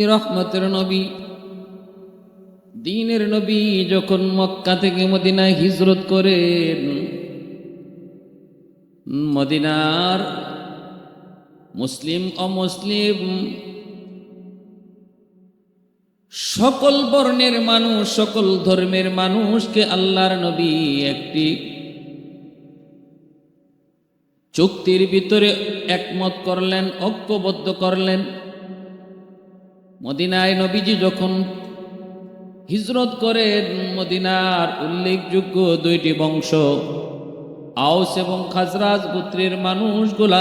রহমতের নবী? দিনের নবী যখন মক্কা থেকে মদিনায় হিজরত করেন, মদিনার মুসলিম অমুসলিম সকল বর্ণের মানুষ, সকল ধর্মের মানুষকে আল্লাহর নবী একটি চুক্তির ভিতরে একমত করলেন, ঐক্যবদ্ধ করলেন। মদিনায় নবীজি যখন হিজরত করেন, মদিনার উল্লেখযোগ্য দুইটি বংশ আউস এবং খাজরাজ গোত্রের মানুষগুলা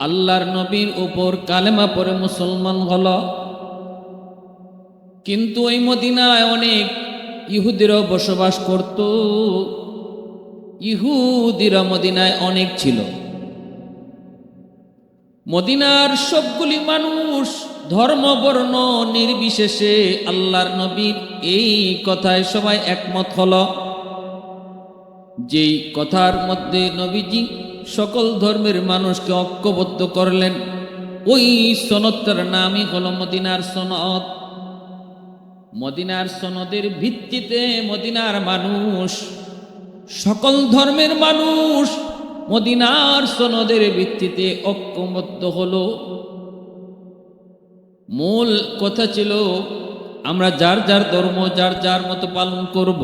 আল্লাহর নবীর উপর কালেমা পরে মুসলমান হল। কিন্তু ওই মদিনায় অনেক ইহুদিরও বসবাস করত। ইহুদিরা মদিনায় অনেক ছিল। মদিনার সবগুলি মানুষ ধর্ম বর্ণ নির্বিশেষে আল্লাহর নবীর এই কথায় সবাই একমত হল। যেই কথার মধ্যে নবীজি সকল ধর্মের মানুষকে ঐক্যবদ্ধ করলেন, ওই সনদটার নামই হল মদিনার সনদ। মদিনার সনদের ভিত্তিতে মদিনার মানুষ, সকল ধর্মের মানুষ মদিনার সনদের ভিত্তিতে ঐক্যবদ্ধ হল। মূল কথা ছিল, আমরা যার যার ধর্ম, যার যার মতো পালন করব।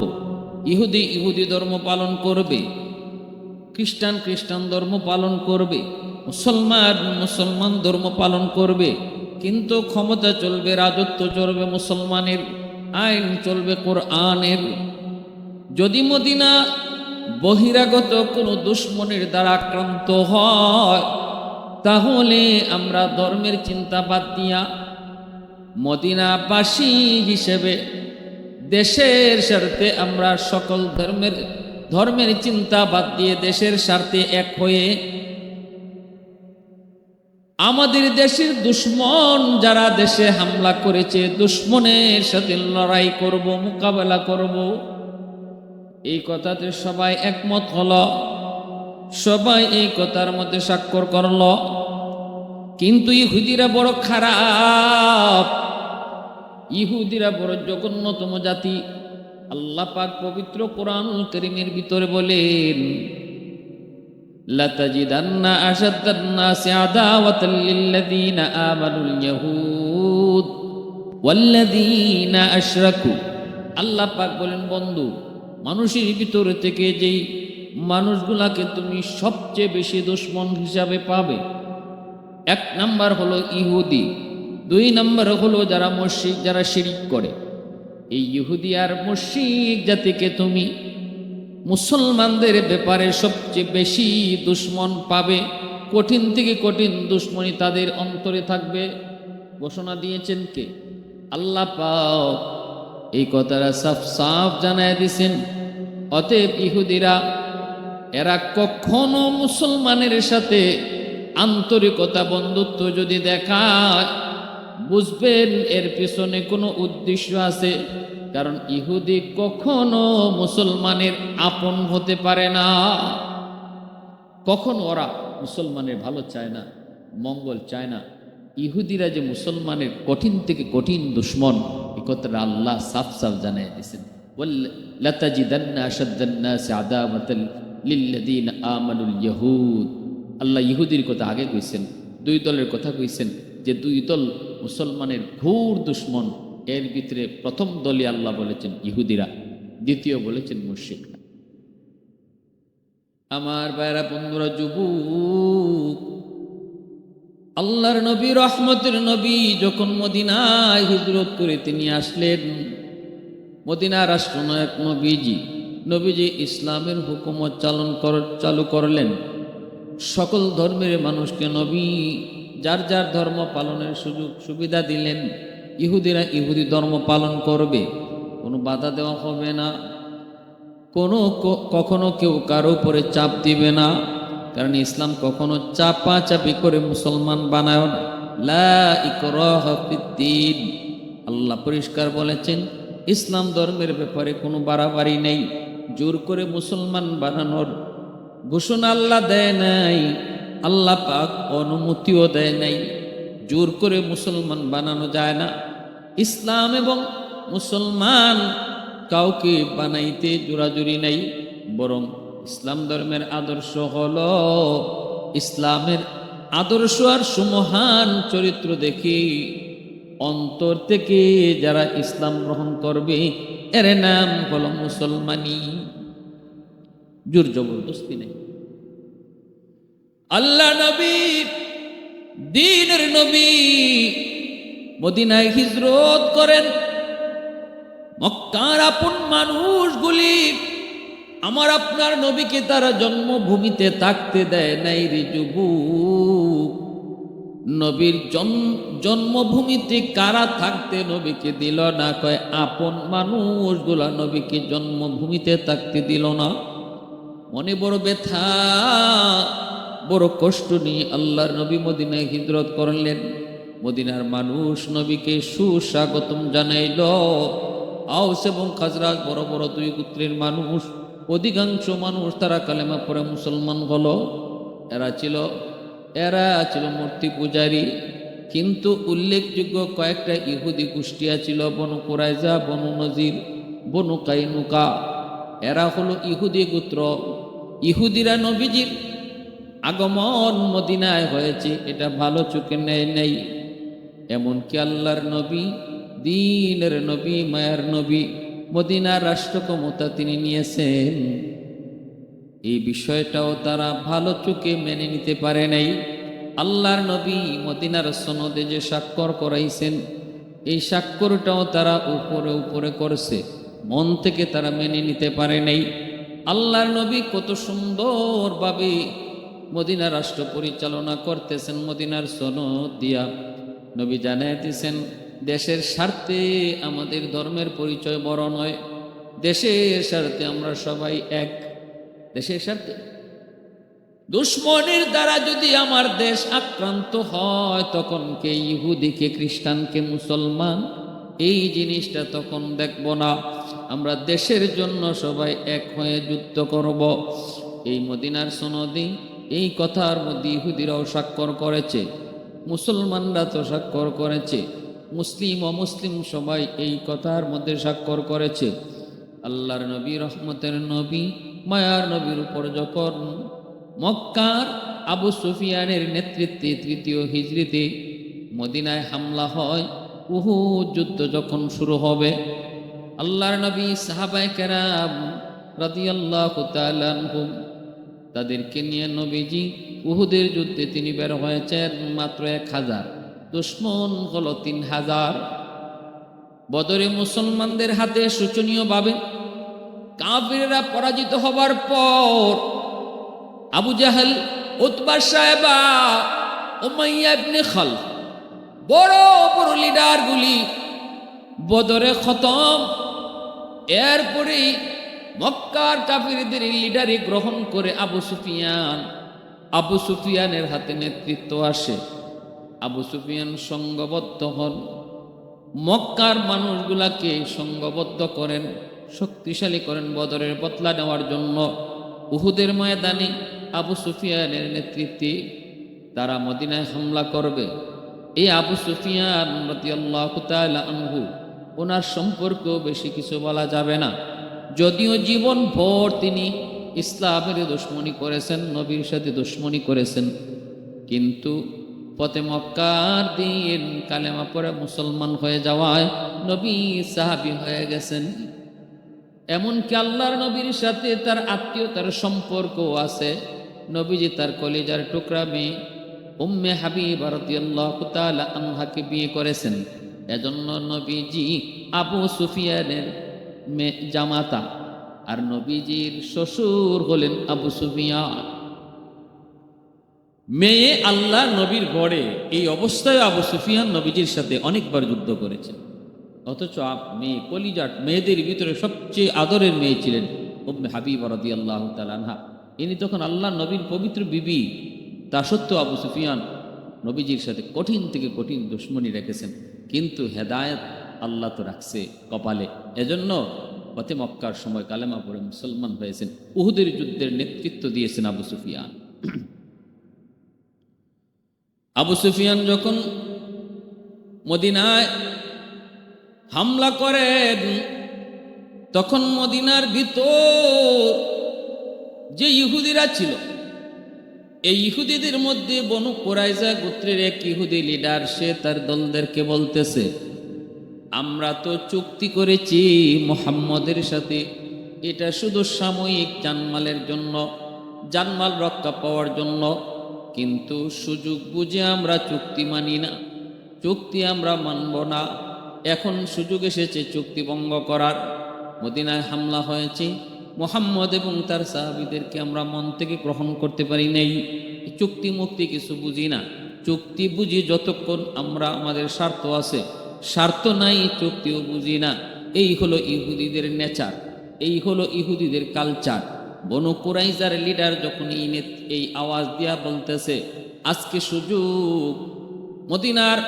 ইহুদি ইহুদি ধর্ম পালন করবে, খ্রিস্টান খ্রিস্টান ধর্ম পালন করবে, মুসলমান মুসলমান ধর্ম পালন করবে। কিন্তু ক্ষমতা চলবে, রাজত্ব চলবে মুসলমানের, আইন চলবে কোরআনের। যদি মদিনা বহিরাগত কোনো দুশ্মনের দ্বারা আক্রান্ত হয়, তাহলে আমরা ধর্মের চিন্তা বাদ দিয়া মদিনাবাসী হিসেবে দেশের স্বার্থে আমরা সকল ধর্মের ধর্মের চিন্তা বাদ দিয়ে দেশের স্বার্থে এক হয়ে আমাদের দেশের দুশ্মন যারা দেশে হামলা করেছে, দুশ্মনের সাথে লড়াই করব, মোকাবেলা করব এই কথাতে সবাই একমত হল সবাই এই কথার মধ্যে স্বাক্ষর করল কিন্তু ইহুদিরা বড় খারাপ ইহুদিরা বড় জঘন্যতম জাতি আল্লাহ পাক পবিত্র কোরআনুল করিমের ভিতরে বলেন لتجدن أشد الناس عداوة للذين آمنوا اليهود والذين أشركوا আল্লাহ পাক বলেন বন্ধু মানুষের ভিতর থেকে যেই মানুষগুলাকে তুমি সবচেয়ে বেশি দুশ্মন হিসাবে পাবে। এক নাম্বার হলো ইহুদি, দুই নাম্বার হলো যারা মসজিদ যারা শিরিক করে। এই ইহুদি আর মসজিদ জাতিকে তুমি মুসলমানদের ব্যাপারে সবচেয়ে বেশি দুশ্মন পাবে। কঠিন থেকে কঠিন দুশ্মনী তাদের অন্তরে থাকবে। ঘোষণা দিয়েছেন কে? আল্লাহ এই কথাটা সাফ সাফ জানায় দিছেন। অতএব ইহুদিরা, এরা কখনো মুসলমানের সাথে আন্তরিকতা বন্ধুত্ব যদি দেখায়, বুঝবেন এর পিছনে কোনো উদ্দেশ্য আছে। কারণ ইহুদি কখনো মুসলমানের আপন হতে পারে না। কখন ওরা মুসলমানের ভালো চায় না, মঙ্গল চায় না। ইহুদিরা যে মুসলমানের কঠিন থেকে কঠিন দুশ্মন এ কথাটা আল্লাহ সাফ সাফ জানাই দিয়েছেন। আল্লাহ ইহুদির কথা আগে কইছেন, দুই দলের কথা কইছেন যে দুই দল মুসলমানের ঘোর দুশ্মন, এর ভিতরে প্রথম দলই আল্লাহ বলেছেন ইহুদিরা, দ্বিতীয় বলেছেন মুর্শিকরা আমার বাইরা বন্ধুরা, যুবক আল্লাহর নবী, রহমতের নবী যখন মদিনায় হিজরত করে তিনি আসলেন মদিনা রাষ্ট্রনায়ক নবীজি নবীজি ইসলামের হুকুমত চালন কর, চালু করলেন। সকল ধর্মের মানুষকে নবী যার যার ধর্ম পালনের সুযোগ, সুবিধা দিলেন। ইহুদিরা ইহুদি ধর্ম পালন করবে, কোনো বাধা দেওয়া হবে না। কোনো কখনো কেউ কারও উপরে চাপ দিবে না। কারণ ইসলাম কখনো চাপা চাপি করে মুসলমান বানায় না। আল্লাহ পরিষ্কার বলেছেন, ইসলাম ধর্মের ব্যাপারে কোনো বাড়াবাড়ি নেই। জোর করে মুসলমান বানানোর ঘোষণা আল্লাহ দেয় নাই, আল্লাহ পাক অনুমতিও দেয় নাই। জোর করে মুসলমান বানানো যায় না। ইসলাম এবং মুসলমান কাউকে বানাইতে জোরাজুরি নাই, বরং ইসলাম ধর্মের আদর্শ হল ইসলামের আদর্শ আর সুমহান চরিত্র দেখি। অন্তর থেকে যারা ইসলাম গ্রহণ করবে, এর নাম হল মুসলমানি। জোর জবরদস্তি নেই। আল্লাহ নবী, দিনের নবী মদিনায় হিজরত করেন। মক্কার আপন মানুষগুলি আমার আপনার নবীকে তারা জন্মভূমিতে থাকতে দেয় নাই রে যুবক নবীর জন্ম- জন্মভূমিতে কারা থাকতে নবীকে দিল না? কয়, আপন মানুষগুলা নবীকে জন্মভূমিতে থাকতে দিল না। মনে বড় ব্যথা, বড় কষ্ট নিয়ে আল্লাহর নবী মদিনায় হিজরত করলেন। মদিনার মানুষ নবীকে সুস্বাগতম জানাইল। আউস এবং খাজরাজ বড় বড় দুই গোত্রের মানুষ অধিকাংশ মানুষ তারা কালেমা পরে মুসলমান হলো। এরা ছিল এরা ছিল মূর্তি পূজারী। কিন্তু উল্লেখযোগ্য কয়েকটা ইহুদি গোষ্ঠীয়া ছিল বনু কুরাইজা, বনু নজির, বনু কাইনুকা। এরা হলো ইহুদি গোত্র। ইহুদিরা নবীজির আগমন মদিনায় হয়েছে, এটা ভালো চোখে নেয় নেই। এমনকি আল্লাহর নবী, দিনের নবী, মায়ার নবী মদিনার রাষ্ট্র ক্ষমতা তিনি নিয়েছেন। এই বিষয়টাও তারা ভালো চোখে মেনে নিতে পারে নাই। আল্লাহর নবী মদিনার সনদে যে স্বাক্ষর করাইছেন, এই স্বাক্ষরটাও তারা উপরে উপরে করছে। মন থেকে তারা মেনে নিতে পারে নাই। আল্লাহর নবী কত সুন্দরভাবে মদিনা রাষ্ট্র পরিচালনা করতেছেন, মদিনার সনদ দিয়া। নবী জানাই দিয়েছেন দেশের স্বার্থে আমাদের ধর্মের পরিচয় বড় নয়, দেশের স্বার্থে আমরা সবাই এক। দেশের স্বার্থে। দুশ্মনের দ্বারা যদি আমার দেশ আক্রান্ত হয়, তখন কে ইহুদি, কে খ্রিস্টান, কে মুসলমান? এই জিনিসটা তখন দেখব না। আমরা দেশের জন্য সবাই এক হয়ে যুদ্ধ করব। এই মদিনার সনদে এই কথার মধ্যে ইহুদিরাও স্বাক্ষর করেছে, মুসলমানরা তো স্বাক্ষর করেছে। মুসলিম অমুসলিম সবাই এই কথার মধ্যে স্বাক্ষর করেছে। আল্লাহর নবী, রহমতের নবী, মায়ার নবীর উপর যখন মক্কার আবু সুফিয়ানের নেতৃত্বে তৃতীয় হিজড়িতে মদিনায় হামলা হয় উহু যুদ্ধ যখন শুরু হবে, আল্লাহর নবী সাহাবাই কেরাম রাদিয়াল্লাহু তাআলা আনহুম তাদেরকে নিয়ে নবীজি উহুদের যুদ্ধে তিনি বের হয়েছেন মাত্র এক হাজার। দুশ্মন হলো তিন হাজার। বদরে মুসলমানদের হাতে শোচনীয়ভাবে কাফিরেরা পরাজিত হবার পর আবু জাহেল, উতবা সাহেবা, উমাইয়া ইবনে খাল বড় বড় লিডারগুলি বদরে খতম। এরপরেই মক্কার কাফিরদের লিডারি গ্রহণ করে আবু সুফিয়ান, আবু সুফিয়ানের হাতে নেতৃত্ব আসে। আবু সুফিয়ান সঙ্গবদ্ধ হন। মক্কার মানুষগুলাকে সঙ্গবদ্ধ করেন, শক্তিশালী করেন বদরের বদলা নেওয়ার জন্য। উহুদের ময়দানে আবু সুফিয়ানের নেতৃত্বে তারা মদিনায় হামলা করবে। এই আবু সুফিয়ান ওনার সম্পর্ক বেশি কিছু বলা যাবে না। যদিও জীবন ভর তিনি ইসলামের দুশ্মনী করেছেন, নবীর সাথে দুশ্মনী করেছেন। কিন্তু পথে মক্কার দিন কালেমা পরে মুসলমান হয়ে যাওয়ায় নবী সাহাবি হয়ে গেছেন। এমনকি আল্লাহর নবীর সাথে তার আত্মীয়তার সম্পর্ক আছে। নবীজি তার কলিজার টুকরা মেয়ে উম্মে হাবিব আনহাকে বিয়ে করেছেন। এজন্য নবীজি আবু সুফিয়ানের জামাতা। আর নবীজির শ্বশুর হলেন আবু সুফিয়ান। মেয়ে আল্লাহ নবীর গড়ে এই অবস্থায় আবু সুফিয়ান নবীজির সাথে অনেকবার যুদ্ধ করেছেন অথচ আপ- মেয়ে কলিজাট মেয়েদের ভিতরে সবচেয়ে আদরের মেয়ে ছিলেন উম্মে হাবিব রদি আল্লাহ তালানহা ইনি তখন আল্লাহ নবীর পবিত্র বিবি। তা সত্ত্বেও আবু সুফিয়ান নবীজির সাথে কঠিন থেকে কঠিন দুশ্মনী রেখেছেন। কিন্তু হেদায়েত আল্লাহ তো রাখছে কপালে। এজন্য পথে মক্কার সময় কালেমা পড়ে মুসলমান হয়েছেন। উহুদের যুদ্ধের নেতৃত্ব দিয়েছেন আবু সুফিয়ান। আবু সুফিয়ান যখন মদিনায় হামলা করেন, তখন মদিনার ভিতর যে ইহুদিরা ছিল, এই ইহুদিদের মধ্যে বনু কোরাইজা গোত্রের এক ইহুদি লিডার, সে তার দলদেরকে বলতেছে, আমরা তো চুক্তি করেছি মোহাম্মদের সাথে, এটা শুধু সাময়িক জানমালের জন্য, জানমাল রক্ষা পাওয়ার জন্য কিন্তু সুযোগ বুঝে আমরা চুক্তি মানি না। চুক্তি আমরা মানব না। এখন সুযোগ এসেছে চুক্তি ভঙ্গ করার। মদিনায় হামলা হয়েছে। মোহাম্মদ এবং তার সাহাবিদেরকে আমরা মন থেকে গ্রহণ করতে পারি নাই। চুক্তি মুক্তি কিছু বুঝি না। চুক্তি বুঝি যতক্ষণ আমরা আমাদের স্বার্থ আছে। স্বার্থ নাই, চুক্তিও বুঝি না। এই হলো ইহুদিদের নেচার এই হলো ইহুদিদের কালচার বনু কুরাইজার লিডার যখন এই এই আওয়াজ দিয়া বলতেছে, আজকে সুযোগ, মদিনার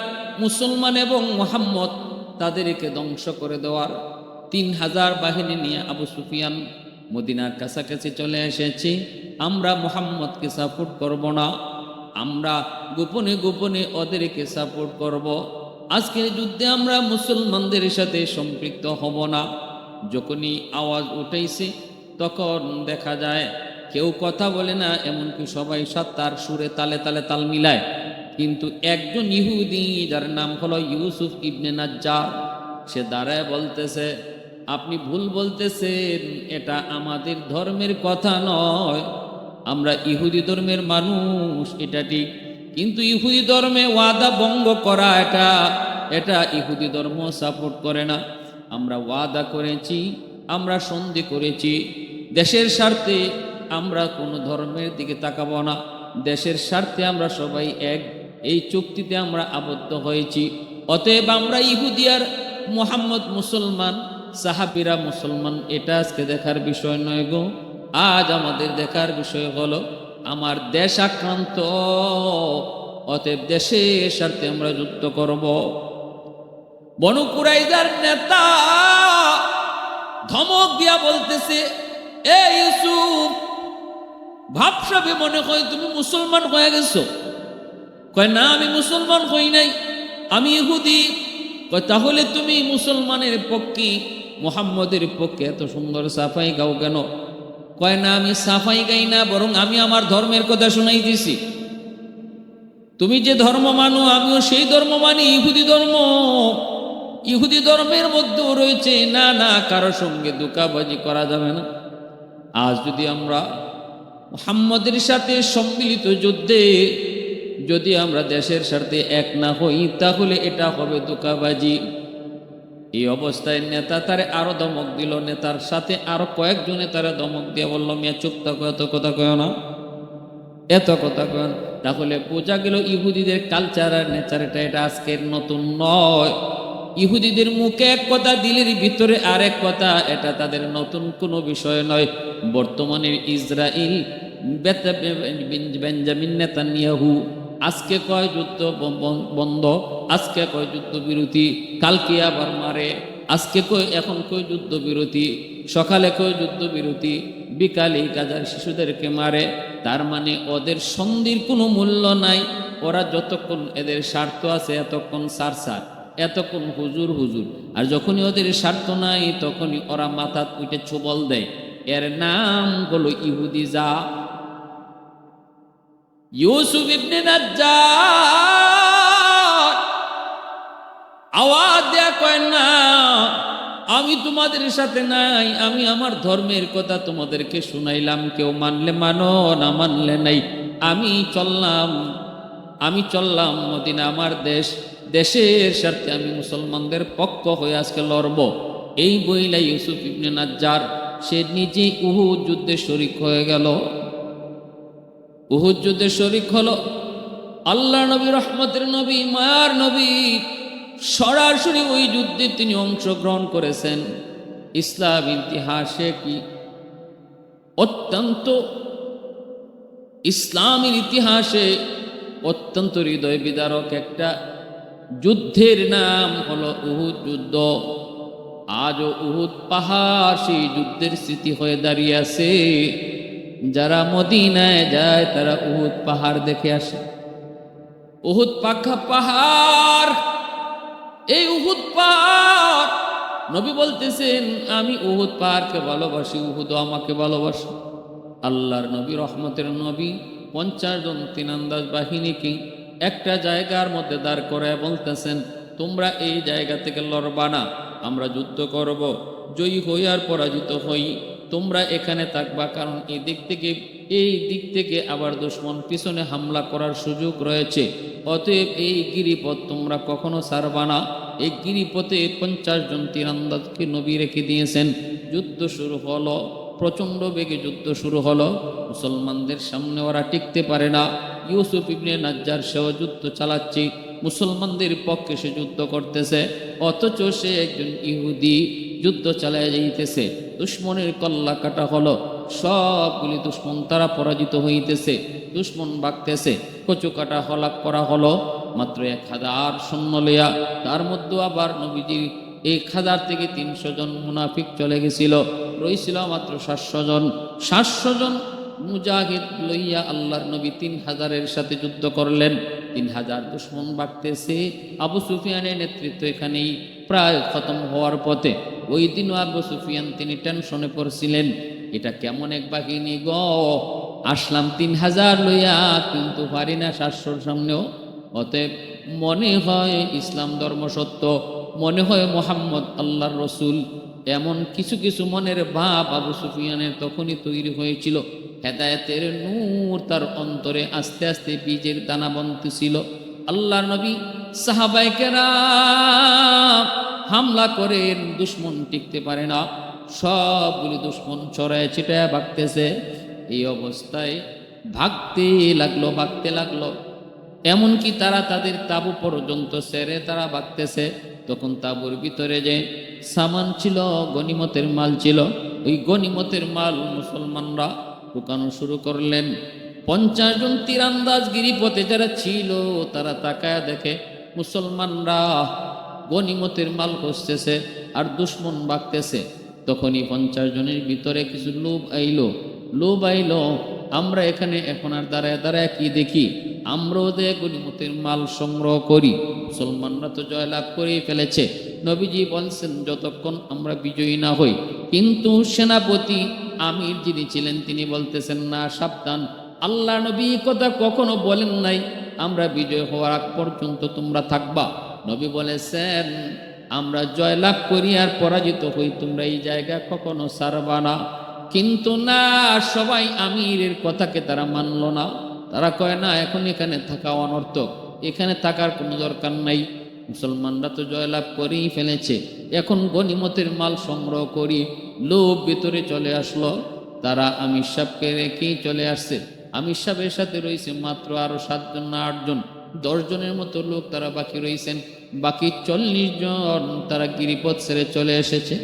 মুসলমান এবং মোহাম্মদ তাদেরকে ধ্বংস করে দেওয়ার তিন হাজার বাহিনী নিয়ে আবু সুফিয়ান মদিনার কাছাকাছি চলে এসেছি। আমরা মোহাম্মদকে সাপোর্ট করব না, আমরা গোপনে গোপনে ওদেরকে সাপোর্ট করব। আজকের যুদ্ধে আমরা মুসলমানদের সাথে সম্পৃক্ত হব না। যখনই আওয়াজ উঠেছে তখন দেখা যায় কেউ কথা বলে না, এমনকি সবাই সাত্তার সুরে তালে তালে তাল মিলায়। কিন্তু একজন ইহুদি, যার নাম হলো ইউসুফ ইবনে নাজ্জার, সে দাঁড়ায় বলতেছে, আপনি ভুল বলতেছেন, এটা আমাদের ধর্মের কথা নয়। আমরা ইহুদি ধর্মের মানুষ, এটা ঠিক। কিন্তু ইহুদি ধর্মে ওয়াদা ভঙ্গ করা এটা এটা ইহুদি ধর্ম সাপোর্ট করে না। আমরা ওয়াদা করেছি, আমরা সন্ধি করেছি। দেশের স্বার্থে আমরা কোনো ধর্মের দিকে তাকাবো না। দেশের স্বার্থে আমরা সবাই এক। এই চুক্তিতে আমরা আবদ্ধ হয়েছি। অতএব আমরা ইহুদিয়ার মোহাম্মদ মুসলমান, সাহাবিরা মুসলমান, এটা আজকে দেখার বিষয় নয় গো। আজ আমাদের দেখার বিষয় হলো, আমার দেশ আক্রান্ত, অতএব দেশের স্বার্থে আমরা যুক্ত করব। বনুকুরাইদার নেতা ধমক দিয়া বলতেছে এ ইউসুফ, ভাবসাবে মনে হয় তুমি মুসলমান হয়ে গেছো। কয়, না, আমি মুসলমান হই নাই, আমি ইহুদি। কয়, তাহলে তুমি মুসলমানের পক্ষে, মোহাম্মদের পক্ষে এত সুন্দর সাফাই গাও কেন? কয়, না, আমি সাফাই গাই না, বরং আমি আমার ধর্মের কথা শোনাই দিছি তুমি যে ধর্ম মানো, আমিও সেই ধর্ম মানি, ইহুদি ধর্ম। ইহুদি ধর্মের মধ্যেও রয়েছে, না না, কারও সঙ্গে দুকাবাজি করা যাবে না। আজ যদি আমরা মোহাম্মদের সাথে সম্মিলিত যুদ্ধে যদি আমরা দেশের সাথে এক না হই, তাহলে এটা হবে দুকাবাজি এই অবস্থায় নেতা তারে আরও দমক দিল, নেতার সাথে আরও কয়েকজনে তারা দমক দিয়ে বলল, মিয়া, চুপ থাকো, এত কথা কয় না। এত কথা কয়। তাহলে বোঝা গেল ইহুদিদের কালচার আর নেচার এটা এটা আজকের নতুন নয়। ইহুদিদের মুখে এক কথা, দিলের ভিতরে আরেক কথা, এটা তাদের নতুন কোনো বিষয় নয়। বর্তমানের ইসরায়েল বেঞ্জামিন নেতানিয়াহু, আজকে কয় যুদ্ধ বন্ধ, আজকে কয় যুদ্ধ বিরতি, কালকে আবার মারে, আজকে কই এখন কই যুদ্ধ বিরতি, সকালে কই যুদ্ধ বিরতি, বিকালে গাজার শিশুদেরকে মারে, তার মানে ওদের সন্ধির কোনো মূল্য নাই, ওরা যতক্ষণ এদের স্বার্থ আছে এতক্ষণ সার সার এতক্ষণ হুজুর হুজুর, আর যখনই ওদের স্বার্থ নাই তখনই ওরা মাথা উঠে ছোবল দেয়। এর নাম হলো ইহুদি যা ইউসুফ ইবনে নাজ্জার আওয়াজ দেয়া কয়, না, আমি তোমাদের সাথে নাই, আমি আমার ধর্মের কথা তোমাদেরকে শুনাইলাম। কেউ মানলে মানো, না মানলে নাই। আমি চললাম আমি চললাম মদিনা আমার দেশ। দেশের স্বার্থে আমি মুসলমানদের পক্ষ হয়ে আজকে লড়ব। এই বইলা ইউসুফ ইবনে নাজ্জার সে নিজে উহুদ যুদ্ধে শরিক হয়ে গেল। উহুদ যুদ্ধে শরিক হলো আল্লাহ নবী, রহমতের নবী, মায়ার নবী। সরাসরি ওই যুদ্ধে তিনি অংশগ্রহণ করেছেন। ইসলাম ইতিহাসে কি অত্যন্ত ইসলামের ইতিহাসে অত্যন্ত হৃদয় বিদারক একটা যুদ্ধের নাম হলো উহুদ যুদ্ধ। আজও উহুদ পাহাড় সেই যুদ্ধের স্মৃতি হয়ে দাঁড়িয়ে আছে। যারা মদিনায় যায়, তারা উহুদ পাহাড় দেখে আসে। উহুদ পাখা পাহাড়, এই উহুদ পাহাড়। নবী বলতেছেন, আমি উহুদ পাহাড়কে ভালোবাসি উহুদ আমাকে ভালোবাসি। আল্লাহর নবী, রহমতের নবী, পঞ্চাশ জন তিনান্দাজ বাহিনীকে একটা জায়গার মধ্যে দাঁড় করে বলতেছেন তোমরা এই জায়গা থেকে লড়বা না, আমরা যুদ্ধ করব। জয়ী হই আর পরাজিত হই, তোমরা এখানে থাকবা, কারণ এই দিক থেকে, এই দিক থেকে আবার দুশ্মন পিছনে হামলা করার সুযোগ রয়েছে। অতএব এই গিরিপথ তোমরা কখনো ছাড়বা না। এই গিরিপথে পঞ্চাশ জন তীরান্দাজকে নবী রেখে দিয়েছেন। যুদ্ধ শুরু হলো, প্রচণ্ড বেগে যুদ্ধ শুরু হলো। মুসলমানদের সামনে ওরা টিকতে পারে না। ইউসুফ ইবনে নাজ্জার সেও যুদ্ধ চালাচ্ছে। মুসলমানদের পক্ষে সে যুদ্ধ করতেছে, অথচ সে একজন ইহুদি, যুদ্ধ চালায় যাইতেছে, দুশ্মনের কল্লা কাটা হলো, সবগুলি দুশ্মন তারা পরাজিত হইতেছে, দুশ্মন বাগতেছে, কচু কাটা হলাক করা হলো, মাত্র এক হাজার সৈন্য লইয়া, তার মধ্যে আবার নবীজির এক হাজার থেকে তিনশো জন মুনাফিক চলে গেছিল, রইছিল মাত্র সাতশো জন। সাতশো জন মুজাহিদ লইয়া আল্লাহর নবী তিন হাজারের সাথে যুদ্ধ করলেন। তিন হাজার দুশ্মন বাড়তেছে। আবু সুফিয়ানের নেতৃত্ব এখানেই প্রায় খতম হওয়ার পথে। ওই দিনও আবু সুফিয়ান তিনি টেনশনে পড়ছিলেন, এটা কেমন এক বাহিনী গ? আসলাম তিন হাজার লইয়া, কিন্তু পারি না সাতশোর সামনেও। অতএব মনে হয় ইসলাম ধর্ম সত্য, মনে হয় মোহাম্মদ আল্লাহর রসুল। এমন কিছু কিছু মনের ভাব আবু সুফিয়ানের তখনই তৈরি হয়েছিল। হেদায়েতের নূর তার অন্তরে আস্তে আস্তে বীজের দানা বনতেছিল আল্লাহ নবী সাহাবাইকেরা হামলা করেন দুশ্মন টিকতে পারে না। সবগুলি দুশ্মন ছড়ায় ছিটায় ভাগতেছে। এই অবস্থায় ভাগতে লাগল ভাগতে লাগল। এমনকি তারা তাদের তাবু পর্যন্ত সেরে তারা ভাগতেছে। তখন তাবুর ভিতরে যে সামান ছিল, গনিমতের মাল ছিল, ওই গনিমতের মাল মুসলমানরা ঢুকানো শুরু করলেন। পঞ্চাশ জন তীরান্দাজ গিরিপথে যারা ছিল, তারা তাকায় দেখে মুসলমানরা গনিমতের মাল খুঁজতেছে আর দুশ্মন বাগতেছে। তখনই পঞ্চাশ জনের ভিতরে কিছু লোভ আইলো। লোভ আইলো, আমরা এখানে এখন আর দাঁড়ায় দাঁড়ায় কি দেখি? আমরাও দে গনিমতের মাল সংগ্রহ করি। মুসলমানরা তো জয়লাভ করেই ফেলেছে। নবীজি বলছেন, যতক্ষণ আমরা বিজয়ী না হই, কিন্তু সেনাপতি আমির যিনি ছিলেন, তিনি বলতেছেন, না, সাবধান। আল্লাহ নবী কথা কখনো বলেন নাই। আমরা বিজয় হওয়ার আগ পর্যন্ত তোমরা থাকবা। নবী বলেছেন, আমরা জয়লাভ করি আর পরাজিত হই, তোমরা এই জায়গা কখনো সারবা না। কিন্তু না, সবাই আমিরের কথাকে তারা মানল না। তারা কয়, না, এখন এখানে থাকা অনর্থক। এখানে থাকার কোনো দরকার নাই। মুসলমানরা তো জয়লাভ করেই ফেলেছে। এখন গনিমতের মাল সংগ্রহ করি। লোভ ভিতরে চলে আসলো। তারা আমির সাহেবকে রেখেই চলে আসছে। আমির সাহেবের সাথে রয়েছে মাত্র আরও সাতজন না আটজন। দশ জনের মতো লোক তারা বাকি রয়েছেন। বাকি চল্লিশ জন তারা গিরিপথ ছেড়ে চলে এসেছে।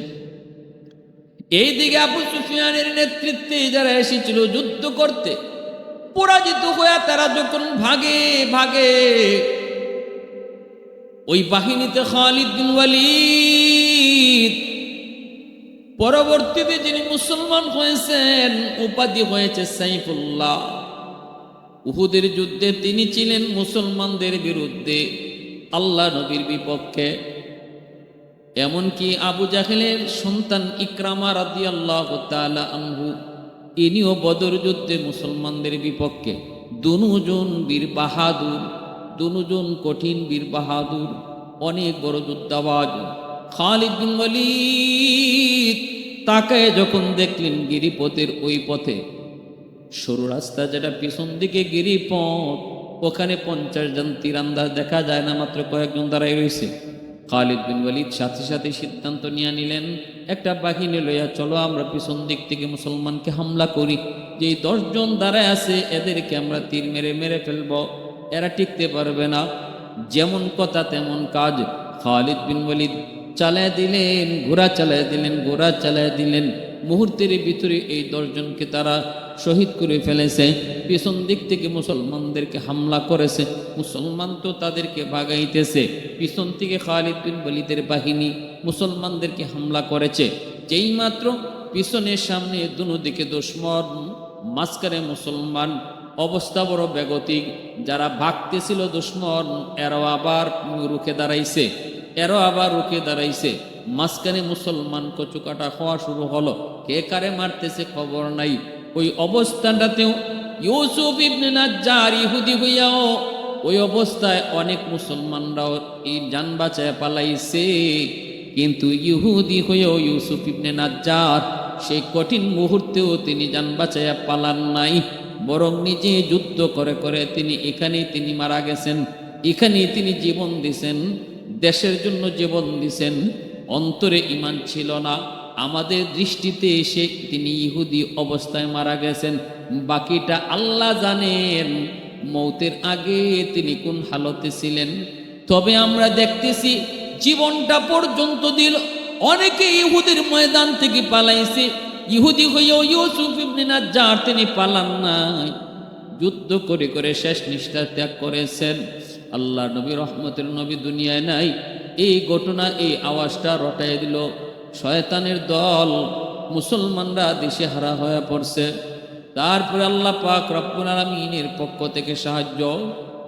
এই দিকে আবু সুফিয়ানের নেতৃত্বে যারা এসেছিল যুদ্ধ করতে, পরাজিত হয়ে তারা যখন ভাগে ভাগে, ওই বাহিনীতে খালিদ ওয়ালিদ পরবর্তীতে যিনি মুসলমান হয়েছেন, উপাধি হয়েছে সাইফুল্লাহ। উহুদের যুদ্ধে তিনি ছিলেন মুসলমানদের বিরুদ্ধে আল্লাহ নবীর বিপক্ষে। এমনকি আবু জাহেলের সন্তান ইকরামা রাদি আল্লাহ আনহু, ইনিও বদর যুদ্ধে মুসলমানদের বিপক্ষে। দুজন বীর বাহাদুর দুজন কঠিন বীর বাহাদুর, অনেক বড় যুদ্ধাবাজ। খালিদ বিন ওয়ালিদ তাকায় যখন দেখলেন গিরিপথের ওই পথে, সরু রাস্তা যেটা পিছন দিকে গিরিপথ, ওখানে পঞ্চাশ জন তীরান্দাজ দেখা যায় না, মাত্র কয়েকজন দাঁড়াই রয়েছে। খালিদ বিন ওয়ালিদ সাথে সাথে সিদ্ধান্ত নিয়ে নিলেন, একটা বাহিনী লইয়া চলো, আমরা পিছন দিক থেকে মুসলমানকে হামলা করি। যে দশজন দাঁড়ায় আছে, এদেরকে আমরা তীর মেরে মেরে ফেলব। এরা টিকতে পারবে না। যেমন কথা, তেমন কাজ। খালিদ বিন ওয়ালিদ চালায় দিলেন, ঘোড়া চালায় দিলেন, ঘোড়া চালায় দিলেন। মুহূর্তের ভিতরে এই দশজনকে তারা শহীদ করে ফেলেছে। পিছন দিক থেকে মুসলমানদেরকে হামলা করেছে। মুসলমান তো তাদেরকে ভাগাইতেছে। পিছন থেকে খালিদ বিন বলিদের বাহিনী মুসলমানদেরকে হামলা করেছে। যেই মাত্র পিছনের সামনে দুনো দিকে দুশ্মন, মাঝখানে মুসলমান, অবস্থা বড় বেগতিক। যারা ভাগতেছিল দুশ্মন, এরাও আবার রুখে দাঁড়াইছে। এরও আবার রুখে দাঁড়াইছে। মাঝখানে মুসলমান কচুকাটা হওয়া শুরু হলো। কে কারে মারতেছে খবর নাই। ওই অবস্থানটাতেও ইউসুফ ইবনে নাজ্জার ইহুদি হইয়াও ওই অবস্থায় অনেক মুসলমানরাও এই যান বাঁচায় পালাইছে। কিন্তু ইহুদি হয়েও ইউসুফ ইবনে নাজ্জার সেই কঠিন মুহূর্তেও তিনি যান বাঁচাইয়া পালান নাই। বরং নিজে যুদ্ধ করে করে তিনি এখানেই তিনি মারা গেছেন। এখানেই তিনি জীবন দিছেন। দেশের জন্য জীবন দিছেন, অন্তরে ইমান ছিল না। আমাদের দৃষ্টিতে এসে তিনি ইহুদি অবস্থায় মারা গেছেন। বাকিটা আল্লাহ জানেন, মৌতের আগে তিনি কোন হালতে ছিলেন। তবে আমরা দেখতেছি, জীবনটা পর্যন্ত দিল। অনেকে ইহুদির ময়দান থেকে পালাইছে। ইহুদি হইয়াও ইউসুফ ইবনে নাজ্জার তিনি পালান নাই। যুদ্ধ করে করে শেষ নিষ্ঠা ত্যাগ করেছেন। আল্লাহ নবী রহমতের নবী দুনিয়ায় নাই। এই ঘটনা, এই আওয়াজটা রটাই দিল। শয়তানের দল, মুসলমানরা দেশে হারা হয়ে পড়ছে। তারপরে আল্লাহ পাক রব্বুল আলমিনের পক্ষ থেকে সাহায্য।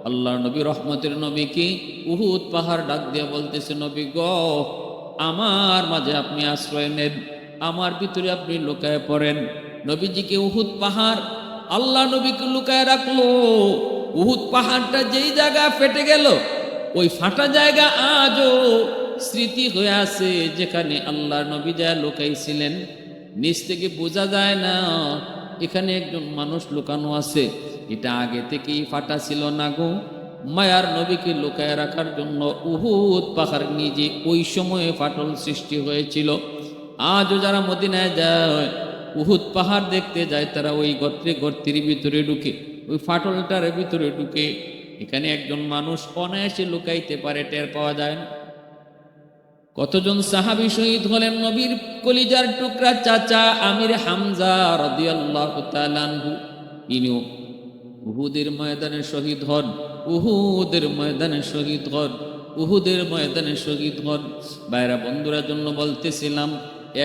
আল্লাহ নবী রহমতের নবীকে উহুদ পাহাড় ডাক দিয়ে বলতেছে, নবী গ, আমার মাঝে আপনি আশ্রয় নেন। আমার ভিতরে আপনি লুকায় পড়েন। নবীজিকে উহুদ পাহাড় আল্লাহ নবীকে লুকায় রাখল। উহুদ পাহাড়টা যেই জায়গা ফেটে গেল, ওই ফাটা জায়গা আজও স্মৃতি হয়ে আছে যেখানে আল্লাহ নবী যা লুকাইছিলেন। নিচ থেকে বোঝা যায় না, এখানে একজন মানুষ লুকানো আছে। এটা আগে থেকেই ফাটা ছিল না গো। মায়ার নবীকে লুকায় রাখার জন্য উহুদ পাহাড় নিজে ওই সময়ে ফাটল সৃষ্টি হয়েছিল। আজও যারা মদিনায় যায়, উহুদ পাহাড় দেখতে যায়, তারা ওই গত্রে গর্তির ভিতরে ঢুকে। ওই ফাটলটার ভিতরে ঢুকে এখানে একজন মানুষ অনায়াসে লুকাইতে পারে, টের পাওয়া যায় না। কতজন সাহাবি শহীদ হলেন নবীর কলিজার টুকরা চাচা আমির হামজা রাদিয়াল্লাহু ইনিও উহুদের ময়দানে শহীদ হন, উহুদের ময়দানে শহীদ হন, উহুদের ময়দানে শহীদ হন। বাইরা বন্ধুরা, জন্য বলতেছিলাম,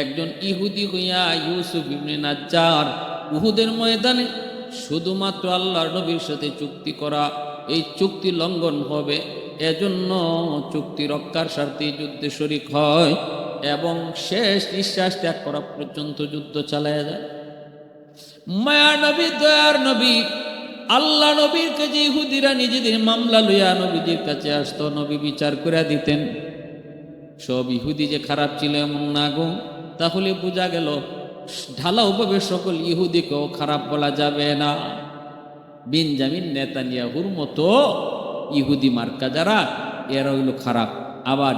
একজন ইহুদি হইয়া ইউসুফ ইবনে নাজ্জার উহুদের ময়দানে শুধুমাত্র আল্লাহর নবীর সাথে চুক্তি করা, এই চুক্তি লঙ্ঘন হবে। এজন্য চুক্তি রক্ষার স্বার্থে যুদ্ধে শরিক হয় এবং শেষ নিঃশ্বাস ত্যাগ করা পর্যন্ত যুদ্ধ চালায় যায়। মায়া নবী, দয়ার নবী, আল্লাহ নবীর কাছে ইহুদিরা নিজেদের মামলা লইয়া নবীজির কাছে আসতো, নবী বিচার করে দিতেন। সব ইহুদি যে খারাপ ছিল এমন না গো। তাহলে বোঝা গেল ঢালাওভাবে সকল ইহুদিকেও খারাপ বলা যাবে না। বিনজামিন নেতানিয়াহুর মতো ইহুদি মার্কা যারা, এরা হইল খারাপ। আবার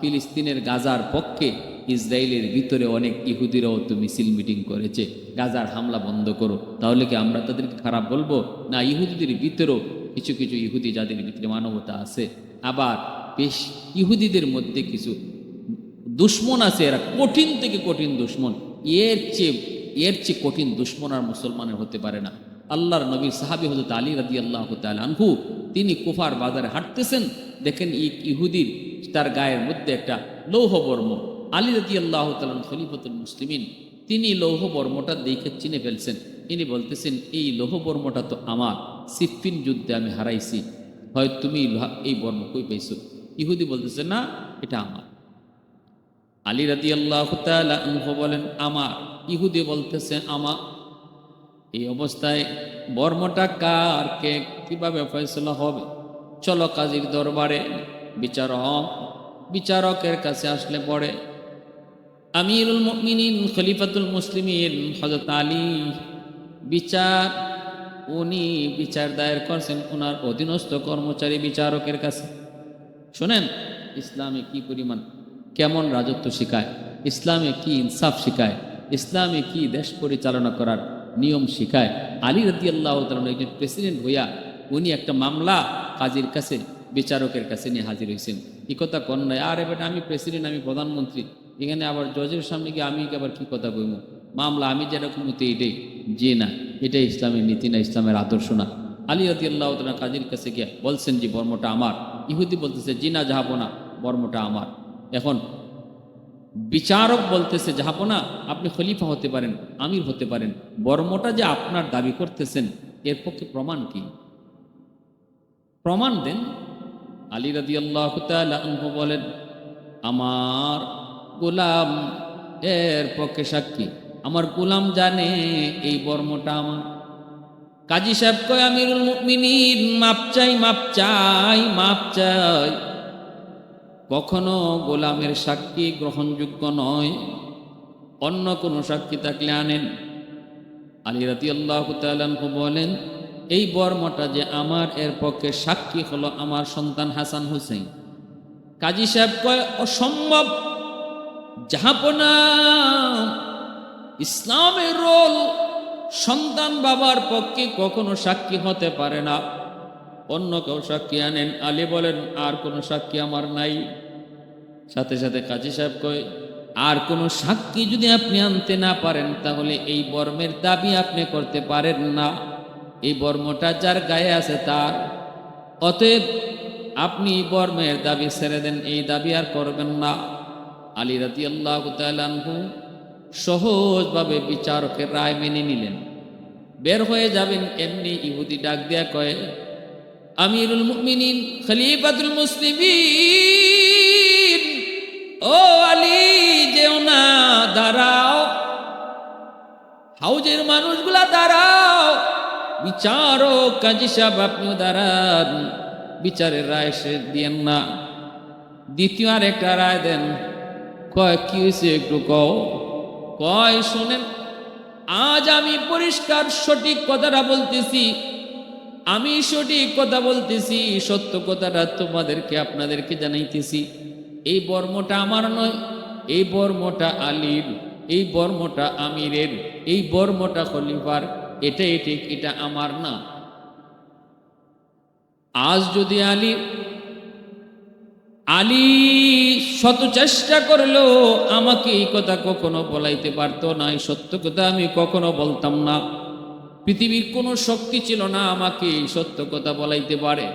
ফিলিস্তিনের গাজার পক্ষে ইসরায়েলের ভিতরে অনেক ইহুদিরাও তো মিছিল মিটিং করেছে। গাজার হামলা বন্ধ করো, তাহলে কি আমরা তাদেরকে খারাপ বলব? না, ইহুদিদের ভিতরেও কিছু কিছু ইহুদি যাদের ভিতরে মানবতা আছে। আবার বেশ ইহুদিদের মধ্যে কিছু দুশ্মন আছে, এরা কঠিন থেকে কঠিন দুশ্মন। এর চেয়ে এর চেয়ে কঠিন দুশ্মন আর মুসলমানের হতে পারে না। আল্লাহর নবীর সাহাবি হজরত আলী রাদি আল্লাহ আনহু, তিনি কুফার বাজারে হাঁটতেছেন, দেখেন ই ইহুদির তার গায়ের মধ্যে একটা লৌহ বর্ম আলী রাদি আল্লাহ তালান খলিফতুল মুসলিমিন, তিনি লৌহ বর্মটা দেখে চিনে ফেলছেন। তিনি বলতেছেন, এই লৌহ বর্মটা তো আমার সিফিন যুদ্ধে আমি হারাইছি। হয় তুমি এই বর্ম কই পাইছো? ইহুদি বলতেছে, না, এটা আমার। আলী রাদি আল্লাহ বলেন, আমার ইহুদি বলতেছে আমা এই অবস্থায় বর্মটা কার, কে কীভাবে ফয়সলা হবে? চলো কাজীর দরবারে বিচারক, বিচারকের কাছে আসলে পড়ে। আমিরুল মুমিনিন, খলিফাতুল মুসলিমিন হজরত আলী বিচার, উনি বিচার দায়ের করছেন ওনার অধীনস্থ কর্মচারী বিচারকের কাছে। শোনেন, ইসলামে কি পরিমাণ কেমন রাজত্ব শেখায়? ইসলামে কি ইনসাফ শেখায়? ইসলামে কি দেশ পরিচালনা করার নিয়ম শেখায়? আলী রাদি আল্লাহ একজন প্রেসিডেন্ট হইয়া উনি একটা মামলা কাজীর কাছে, বিচারকের কাছে নিয়ে হাজির হয়েছেন এই কথা কন নাই। আর বেটা, আমি প্রেসিডেন্ট, আমি প্রধানমন্ত্রী। এখানে আবার জজের সামনে গিয়ে আমি আবার কি কথা কইব মামলা আমি যেরকম হতে এটাই যে না, এটাই ইসলামের নীতি না, ইসলামের আদর্শ না। আলী রাদি আল্লাহ কাজীর কাছে গিয়ে বলছেন যে, বর্মটা আমার। ইহুদি বলতেছে জি না যাব না, বর্মটা আমার। এখন বিচারক বলতেছে যাব না, আপনি খলিফা হতে পারেন, আমির হতে পারেন। বর্মটা যে আপনার দাবি করতেছেন, এর পক্ষে প্রমাণ কি? প্রমাণ দেন। আলী রাদি আল্লাহ বলেন, আমার গোলাম এর পক্ষে সাক্ষী। আমার গোলাম জানে এই বর্মটা আমার। কাজী সাহেব কয়, আমিরুল মুমিনিন, মাপ চাই মাপ চাই মাপ চাই। কখনো গোলামের সাক্ষী গ্রহণযোগ্য নয়। অন্য কোনো সাক্ষী থাকলে আনেন। আলী রাতি আল্লাহ তালু বলেন, এই বর্মটা যে আমার, এর পক্ষে সাক্ষী হলো আমার সন্তান হাসান হুসেন কাজী সাহেব কয়, অসম্ভব। জাহাপনা ইসলামের রোল সন্তান বাবার পক্ষে কখনো সাক্ষী হতে পারে না। অন্য কেউ সাক্ষী আনেন। আলী বলেন, আর কোনো সাক্ষী আমার নাই। সাথে সাথে কাজী সাহেব কয়, আর কোনো সাক্ষী যদি আপনি আনতে না পারেন, তাহলে এই বর্মের দাবি আপনি করতে পারেন না। এই বর্মটা যার গায়ে আছে তার। অতএব আপনি বর্মের দাবি ছেড়ে দেন, এই দাবি আর করবেন না। আলী রাতি আল্লাহ তালহু সহজভাবে বিচারকের রায় মেনে নিলেন। বের হয়ে যাবেন, এমনি ইহুদি ডাক দেয়া কয়ে আমিরুল মুমিনিন, খলিফাতুল মুসলিমিন। ও আলী, যেও না, দাঁড়াও। হাউজের মানুষগুলা দাঁড়াও। বিচারক কাজী সাহেব, আপনিও দাঁড়ান। বিচারের রায় সে দিয়েন না। দ্বিতীয় আর একটা রায় দেন। কয়, কি হয়েছে একটু কও। কয়, শোনেন, আজ আমি পরিষ্কার সঠিক কথাটা বলতেছি। আমি সঠিক কথা বলতেছি, সত্য কথাটা তোমাদেরকে আপনাদেরকে জানাইতেছি। এই বর্মটা আমার নয়, এই বর্মটা আলীর, এই বর্মটা আমিরের, এই বর্মটা খলিফার এটা ঠিক, এটা আমার না। আজ যদি আলী আলী শত চেষ্টা করলেও আমাকে এই কথা কখনো বলাইতে পারতো না, এই সত্য কথা আমি কখনো বলতাম না। পৃথিবীর কোনো শক্তি ছিল না আমাকে এই সত্য কথা বলাইতে পারে।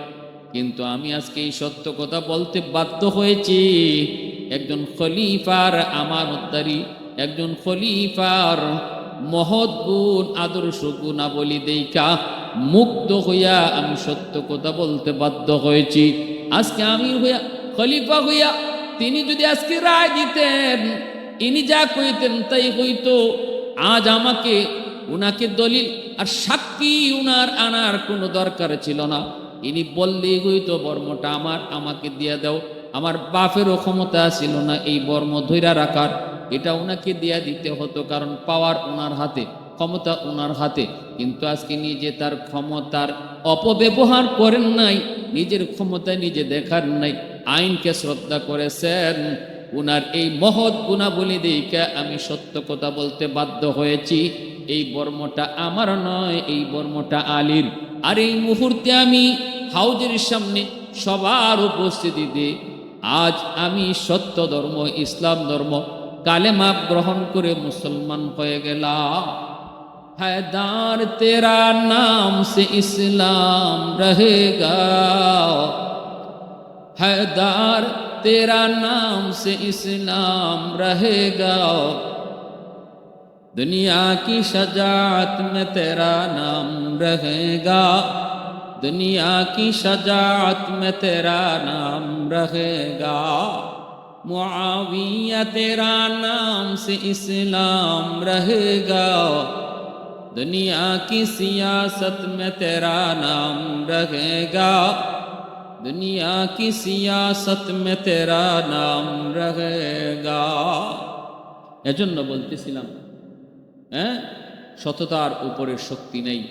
কিন্তু আমি আজকে এই সত্য কথা বলতে বাধ্য হয়েছি। একজন খলিফার আমার উদ্দারি একজন খলিফার মহৎ গুণ, আদর্শ গুণাবলী দেইকা মুক্ত হইয়া আমি সত্য কথা বলতে বাধ্য হয়েছি। আজকে আমি হইয়া, খলিফা হইয়া তিনি যদি আজকে রায় দিতেন, ইনি যা কইতেন তাই হইতো। আজ আমাকে উনাকে দলিল আর সাক্ষী উনার আনার কোনো দরকার ছিল না। ইনি বললেই হইতো, বর্মটা আমার, আমাকে দিয়ে দাও। আমার বাপেরও ক্ষমতা ছিল না এই বর্ম ধৈরা রাখার। এটা ওনাকে দিয়া দিতে হতো কারণ পাওয়ার ওনার হাতে, ক্ষমতা ওনার হাতে। কিন্তু আজকে নিজে তার ক্ষমতার অপব্যবহার করেন নাই, নিজের ক্ষমতা নিজে দেখার নাই, আইনকে শ্রদ্ধা করেছেন। উনার এই মহৎ গুণাবলী দিকে আমি সত্য কথা বলতে বাধ্য হয়েছি। এই বর্মটা আমার নয় এই বর্মটা আলীর আর এই মুহূর্তে আমি হাউজের সামনে সবার উপস্থিতিতে আজ আমি সত্য ধর্ম ইসলাম ধর্ম কালেমা গ্রহণ করে মুসলমান হয়ে গেলাম हैदार तेरा नाम से इस्लाम रहेगा हैदार तेरा नाम से इस्लाम रहेगा دنیا کی شجاعت میں تیرا نام رہے گا۔ دنیا کی شجاعت میں تیرا نام رہے گا۔ معاویہ تیرا نام سے اسلام رہے گا۔ دنیا کی سیاست میں تیرا نام رہے گا۔ دنیا کی سیاست میں تیرا نام رہے گا۔ এজন্য বলতেছিলাম হ্যাঁ? সততার উপরে শক্তি নেই।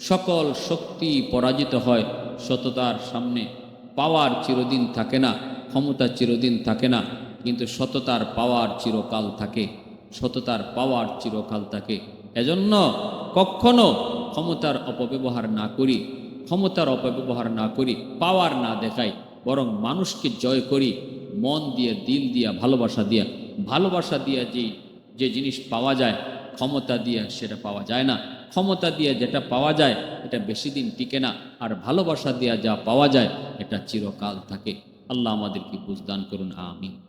সকল শক্তি পরাজিত হয় সততার সামনে। পাওয়ার চিরদিন থাকে না, ক্ষমতা চিরদিন থাকে না, কিন্তু সততার পাওয়ার চিরকাল থাকে। সততার পাওয়ার চিরকাল থাকে। এজন্য কখনো ক্ষমতার অপব্যবহার না করি, ক্ষমতার অপব্যবহার না করি, পাওয়ার না দেখাই, বরং মানুষকে জয় করি, মন দিয়ে, দিল দিয়া, ভালোবাসা দিয়া। ভালোবাসা দিয়া যে যে জিনিস পাওয়া যায় ক্ষমতা দিয়ে সেটা পাওয়া যায় না। ক্ষমতা দিয়ে যেটা পাওয়া যায়, এটা বেশি দিন টিকে না। আর ভালোবাসা দেওয়া যা পাওয়া যায়, এটা চিরকাল থাকে। আল্লাহ আমাদেরকে বুঝদান করুন, আমিন।